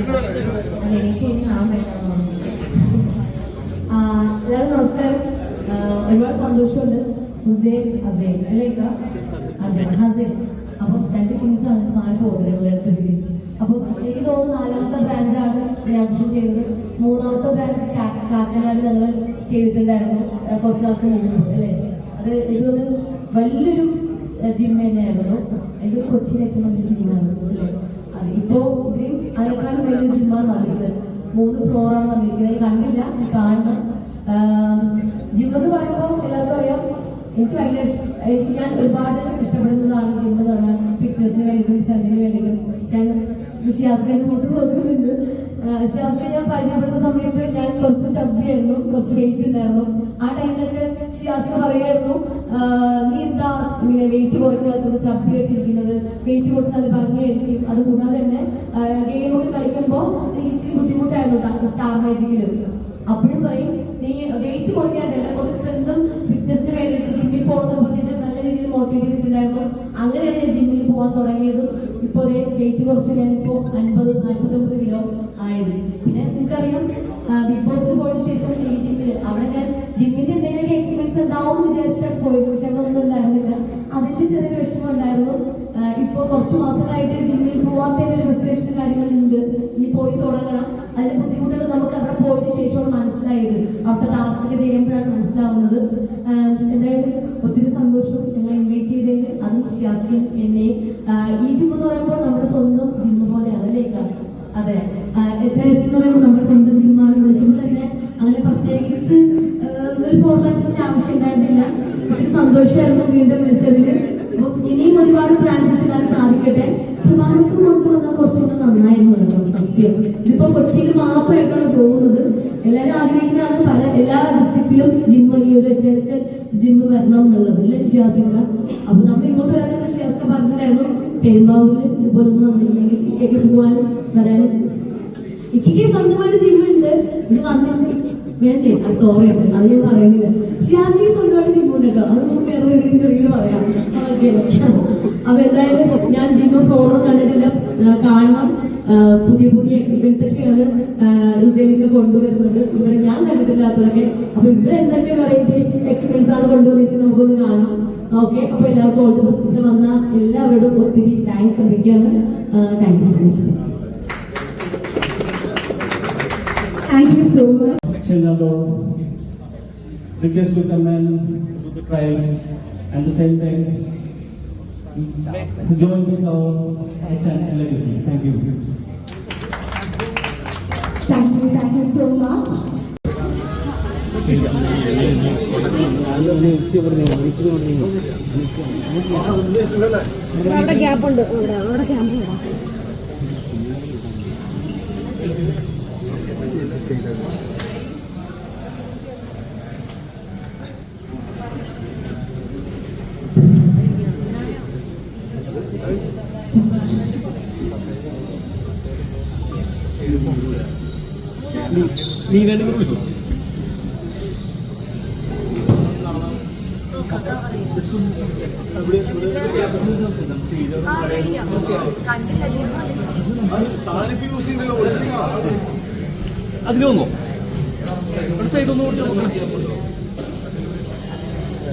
എല്ലാവരും നമസ്കാരം ഒരുപാട് സന്തോഷമുണ്ട് ഹുസൈൻ അസൈൻ അല്ലേ? അതെ ഹസൈൻ അപ്പം രണ്ട് കിങ്സ് ആണ് നാല് പ്രോഗ്രാമുകൾ അപ്പം എനിക്ക് തോന്നുന്നു നാലാമത്തെ ബ്രാഞ്ചാണ് റിയാക്ഷൻ ചെയ്തത് മൂന്നാമത്തെ ബ്രാഞ്ച് കാക്കനാട് ഞങ്ങൾ ചെയ്തിട്ടുണ്ടായിരുന്നു കുറച്ച് നാൾക്ക് മുമ്പ് അല്ലേ അത് ഇതൊരു വലിയൊരു ജിം തന്നെയായിരുന്നു എനിക്ക് കൊച്ചിയിലേക്ക് വേണ്ടി ജിമ്മാണ് അല്ലേ ഇപ്പോൾ ഇവിടെയും അതിനേക്കാളും വലിയ ജിമ്മാണ് വന്നിരിക്കുന്നത് മൂന്ന് ഫ്ലോറാണ് വന്നിരിക്കുന്നത് കണ്ടില്ല കാണണം. ജിം എന്ന് പറയുമ്പോൾ എല്ലാവർക്കും അറിയാം എനിക്ക് ഭയങ്കര ഇഷ്ടം ഞാൻ ഒരുപാട് ഇഷ്ടപ്പെടുന്നതാണ് ജിം എന്ന് പറഞ്ഞാൽ ഫിറ്റ്നസിന് വേണ്ടിയിട്ടും ശരീരത്തിന് വേണ്ടിയിട്ടും ഞാൻ ഷിയാസ്കേന്റെ മുട്ട് നോക്കുന്നുണ്ട്. ഷിയാസ്ക ഞാൻ പരിചയപ്പെടുന്ന സമയത്ത് ഞാൻ കുറച്ച് ചബ്ബിയായിരുന്നു കുറച്ച് വെയിറ്റ് ഉണ്ടായിരുന്നു. ആ ടൈമിലൊക്കെ ഷിയാസ്ക പറയുമായിരുന്നു. നീ എന്താ ഇങ്ങനെ വെയിറ്റ് ചബ്ബി ചബ്ബിയായിട്ടിരിക്കുന്നത് വെയിറ്റ് കൊടുത്താൽ ഭംഗിയായിരിക്കും അതുകൂടാതെ തന്നെ ഗെയിമൊക്കെ കളിക്കുമ്പോൾ എനിക്ക് ഇച്ചിരി ബുദ്ധിമുട്ടായിരുന്നു സ്റ്റാർ മാജിക്കിൽ അപ്പോഴും പറയും നീ വെയിറ്റ് കുറയ്ക്കാണ്ടല്ല കുറച്ച് സ്ട്രെങ്തും ഫിറ്റ്നസിന് വേണ്ടിയിട്ട് ജിമ്മിൽ പോകുന്ന പറഞ്ഞിട്ട് നല്ല രീതിയിൽ മോട്ടിവേറ്റ് ചെയ്തിട്ടുണ്ടായിരുന്നു. അങ്ങനെയാണ് ഞാൻ ജിമ്മിൽ പോകാൻ തുടങ്ങിയതും. ഇപ്പോൾ വെയിറ്റ് കുറച്ച് ഞാനിപ്പോൾ അൻപത് ഒരു ഫോർമാറ്റിന്റെ ആവശ്യം ഉണ്ടായിരുന്നില്ല. എനിക്ക് സന്തോഷമായിരുന്നു വീണ്ടും വിളിച്ചതിന്. ഇനിയും ഒരുപാട് പ്രാക്ടീസ് ഇടാൻ സാധിക്കട്ടെ. ട്രിവാൻഡ്രത്ത് കൊണ്ടുവന്നാൽ കുറച്ചുകൂടെ നന്നായിരുന്നു സത്യം. ഇതിപ്പോ കൊച്ചിയിൽ മാത്രമായിട്ടാണ് പോകുന്നത്. എല്ലാവരും ആഗ്രഹിക്കുന്നതാണ് പല എല്ലാ ഡിസ്ട്രിക്റ്റിലും ജിമ്മ് ഈ ഒരു ചേർച്ച ജിമ്മ് വരണം എന്നുള്ളത്. അല്ലെ ഷിയാസിക്ക അപ്പൊ നമ്മൾ ഇങ്ങോട്ട് വരാൻ ഷിയാസിക്ക പറഞ്ഞിട്ടുണ്ടായിരുന്നു. പെരുമ്പാവൂരിൽ ഇതുപോലെ ഒന്നും ഇക്കൊക്കെ പോകാനും വരാനും ഇക്കൊക്കെ സ്വന്തമായിട്ട് ജിമ്മുണ്ട് ഇത് വന്നിട്ട് വേണ്ടേ? ആ സോറി അത് ഞാൻ പറയുന്നില്ല. ഷിയാസി സ്വന്തമായിട്ട് ജിമ്മുണ്ട് കേട്ടോ. അത് നമുക്ക് വേറെ ഇന്റർവ്യൂൽ പറയാം. അപ്പൊ എന്തായാലും ഞാൻ ജിമ്മ് ഫ്ലോറും കണ്ടിട്ടില്ല. കാണണം. പുതിയ പുതിയ എക്യുപ്മെന്റ്സ് ഒക്കെയാണ് റുസൈനിക്ക് കൊണ്ടുവരുന്നത്. ഇവിടെ ഞാൻ കണ്ടിട്ടില്ലാത്തതൊക്കെ. അപ്പൊ ഇവിടെ എന്തൊക്കെ വെറൈറ്റി എക്യുപ്മെന്റ്സ് ആണ് കൊണ്ടുവന്നിരിക്കുന്നത് നമുക്കൊന്ന് കാണാം. ഓക്കെ അപ്പൊ എല്ലാവർക്കും ഓൾ ദി വന്ന എല്ലാവരോടും ഒത്തിരി thanks അറിയിക്കാണ് thank you so much thank you so much. Section request to commend and the trials and the same time join with our HN legacy. Thank you. Thank you, thank you so much. അവിടെ gap അവിടെ അവിടെ camp നീ വേണമെങ്കിൽ വിളിച്ചു അതിലൊന്നോ ഒരു side ഒന്ന് കൊടുത്തു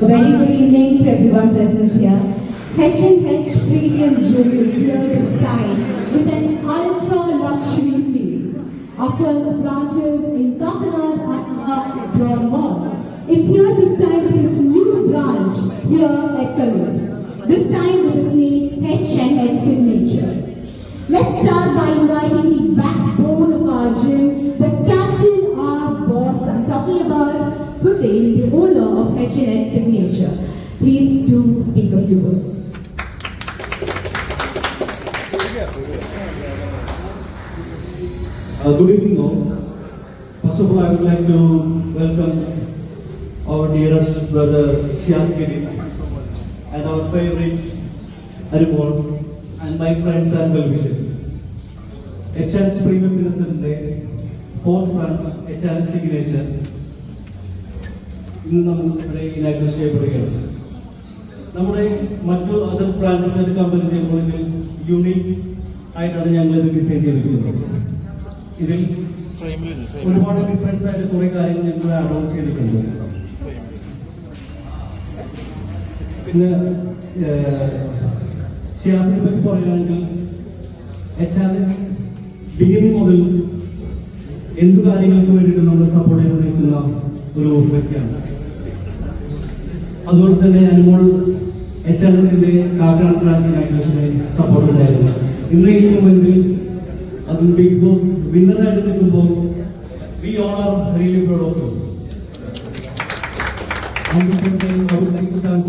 Very good evening to everyone present here. H&H Premium Jewelry is here this time with an ultra luxury feel. After its branches in Kakinad and Broad Mall, it's here this time with its new branch here at Kalur. This time with its name H&H Signature. Let's start by inviting the backbone HNL Signature. Please do speak a few words. Uh, good evening all. First of all, I would like to welcome our dearest brother Shiaz Giri and our favorite Aribol and my friends and well-wishers. HN's Premium Business Day, fourth branch, HN Signature, ഇന്ന് ഇവിടെ inaugurate ചെയ്യപ്പെടുകയാണ്. നമ്മുടെ മറ്റു other branches ആയിട്ട് compare ചെയ്യുമ്പോൾ unique ആയിട്ടാണ് ഞങ്ങൾ ഇത് ഡിസൈൻ ചെയ്തിരിക്കുന്നത്. ഇതിൽ ഒരുപാട് ഡിഫറൻസ് ആയിട്ട് കുറെ കാര്യങ്ങൾ ഞങ്ങൾ അനൗൺസ് ചെയ്തിട്ടുണ്ട്. പിന്നെ ഷിയാസിനെ പറ്റി പറയുകയാണെങ്കിൽ എച്ച് ആർ എസ് ബിഗിനിങ് മുതൽ എന്ത് കാര്യങ്ങൾക്ക് വേണ്ടിയിട്ട് നമ്മൾ സപ്പോർട്ട് ചെയ്ത് നിൽക്കുന്ന ഒരു വ്യക്തിയാണ്. അതുപോലെ തന്നെ അനുമോൾ എച്ച് ആർ എസിന്റെ കാക്കനാട് ബ്രാഞ്ചിനായിട്ട് സപ്പോർട്ട് ഉണ്ടായിരുന്നു ഇന്ന് ഈ മൊമെന്റിൽ അത് ബിഗ് ബോസ് വിന്നറായിട്ട് നിൽക്കുമ്പോൾ we all are really proud of On the same time, I would like to thank